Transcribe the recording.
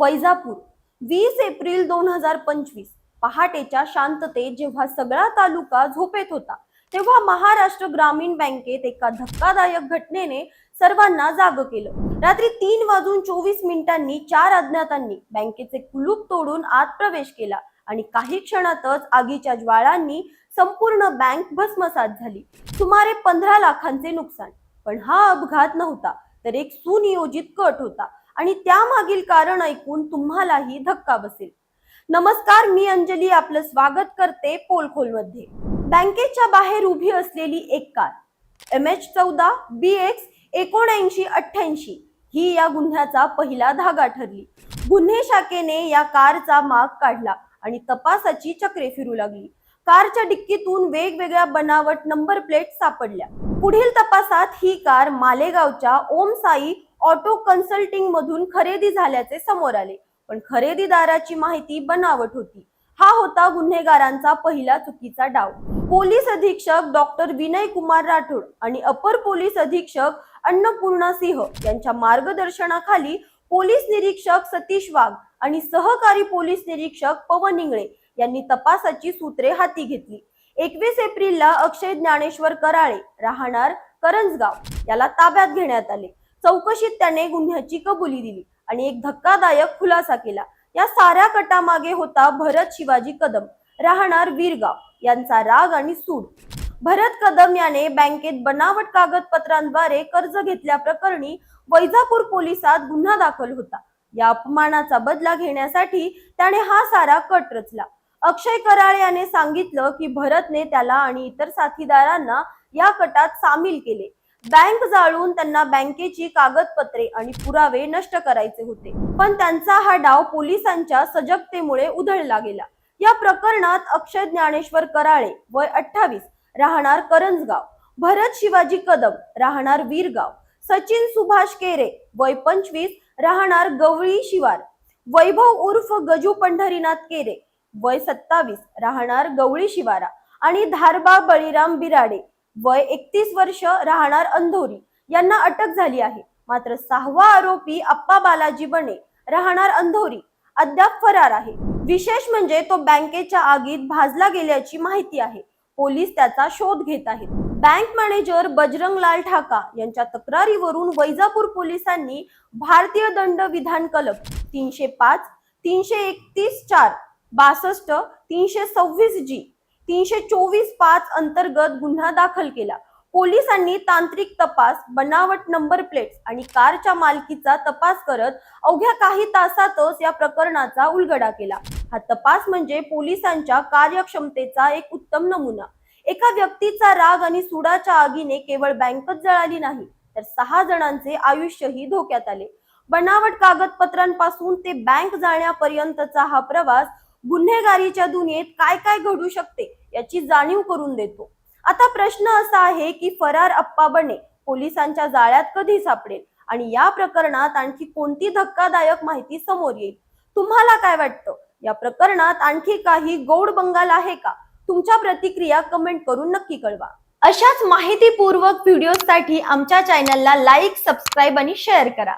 वैजापूर. वीस एप्रिल दोन हजार पंचवीस पहाटेच्या शांततेत जेव्हा सगळा तालुका झोपेत होता तेव्हा महाराष्ट्र ग्रामीण बँकेत एका धक्कादायक घटनेने सर्वांना जाग केलं. रात्री तीन वाजून चोवीस मिनिटांनी चार अज्ञातांनी बँकेचे कुलूप तोडून आत प्रवेश केला आणि काही क्षणातच आगीच्या ज्वाळांनी संपूर्ण बँक भस्मसात झाली. सुमारे पंधरा लाखांचे नुकसान. पण हा अपघात नव्हता तर एक सुनियोजित कट होता. आणि त्यामागील कारण ऐकून तुम्हालाही धक्का बसेल. नमस्कार मी अंजली. आपलं स्वागत करते पोलखोलमध्ये. बँकेच्या बाहेर उभी असलेली एक कार एम एच चौदा बी एक्स एकोणऐंशी अठ्ठ्याऐंशी ही या गुन्ह्याचा पहिला धागा ठरली. गुन्हे शाखेने या कारचा माग काढला आणि तपासाची चक्रे फिरू लागली. कारच्या डिक्कीतून वेगवेगळ्या बनावट नंबर प्लेट सापडल्या. पुढील तपासात ही कार मालेगावच्या ओम साई ऑटो कन्सल्टिंग मधून खरेदी झाल्याचे समोर आले. पण खरेदीदाराची माहिती बनावट होती. हा होता गुन्हेगारांचा पहिला चुकीचा डाव. पोलीस अधीक्षक डॉक्टर विनय कुमार राठोड आणि अपर पोलीस अधीक्षक अन्नपूर्णा सिंह यांच्या मार्गदर्शनाखाली पोलीस निरीक्षक सतीश वाघ आणि सहकारी पोलीस निरीक्षक पवन इंगळे यांनी तपासाची सूत्रे हाती घेतली. एकवीस एप्रिलला अक्षय ज्ञानेश्वर कराळे राहणार करंजगाव. याला ताब्यात घेण्यात आले. चौकशीत त्याने गुन्ह्याची कबुली दिली आणि एक धक्कादायक खुलासा केला. या साऱ्या कटामागे होता भरत शिवाजी कदम राहणार वीरगाव. यांचा राग आणि सूड. भरत कदम याने बँकेत बनावट कागदपत्रांद्वारे कर्ज घेतल्याप्रकरणी वैजापूर पोलिसात गुन्हा दाखल होता. या अपमानाचा बदला घेण्यासाठी त्याने हा सारा कट रचला. अक्षय कराळ याने सांगितलं की भरतने त्याला आणि इतर साथीदारांना या कटात सामील केले. बँक जाळून त्यांना बँकेची कागदपत्रे आणि पुरावे नष्ट करायचे होते. पण त्यांचा हा डाव पोलिसांच्या सजगतेमुळे उधळला गेला. या प्रकरणात अक्षय ज्ञानेश्वर कराळे वय अठ्ठावीस राहणार करंजगाव. भरत शिवाजी कदम राहणार वीरगाव. सचिन सुभाष केरे वय पंचवीस राहणार गवळी शिवार. वैभव उर्फ गजू पंढरीनाथ केरे वय सत्तावीस राहणार गवळी शिवारा. आणि धारबा बळीराम बिराडे वय एकतीस वर्ष राहणार अंधोरी. यांना अटक झाली आहे. मात्र सहावा आरोपी अप्पा बालाजी बने राहणार अंधोरी. अद्याप फरार आहे. विशेष म्हणजे तो बँकेच्या आगीत भाजला गेल्याची माहिती आहे. पोलीस त्याचा शोध घेत आहेत. बँक मॅनेजर बजरंगलाल ठाका यांच्या तक्रारीवरून वैजापूर पोलिसांनी भारतीय दंड विधान कलम तीनशे पाच तीनशे एकतीस चार बासष्ट तीनशे सव्वीस जी तीनशे चोवीस पाच अंतर्गत गुन्हा दाखल केला. पोलिसांनी तांत्रिक तपास बनावट नंबर प्लेट्स आणि कारच्या मालकीचा तपास करत अवघ्या काही तासातच या प्रकरणाचा उलगडा केला. हा तपास म्हणजे पोलिसांच्या कार्यक्षमतेचा एक उत्तम नमुना. एका व्यक्तीचा राग आणि सुडाच्या आगीने केवळ बँकच जळाली नाही तर सहा जणांचे आयुष्यही धोक्यात आले. बनावट कागदपत्रांपासून ते बँक जाण्यापर्यंतचा हा प्रवास गुन्हेगारीच्या दुनियेत काय काय घडू शकते? याची जाणीव करून देतो. आता प्रश्न असा आहे की फरार अप्पा बने पोलिसांच्या जाळ्यात कधी सापडेल? आणि या प्रकरणात आणखी कोणती धक्कादायक माहिती समोर येईल? तुम्हाला काय वाटतं? या प्रकरणात आणखी काही गौड बंगाल आहे का? तुमच्या प्रतिक्रिया कमेंट करून नक्की कळवा. अशाच माहितीपूर्वक व्हिडिओसाठी आमच्या चॅनलला लाईक सबस्क्राईब आणि शेअर करा.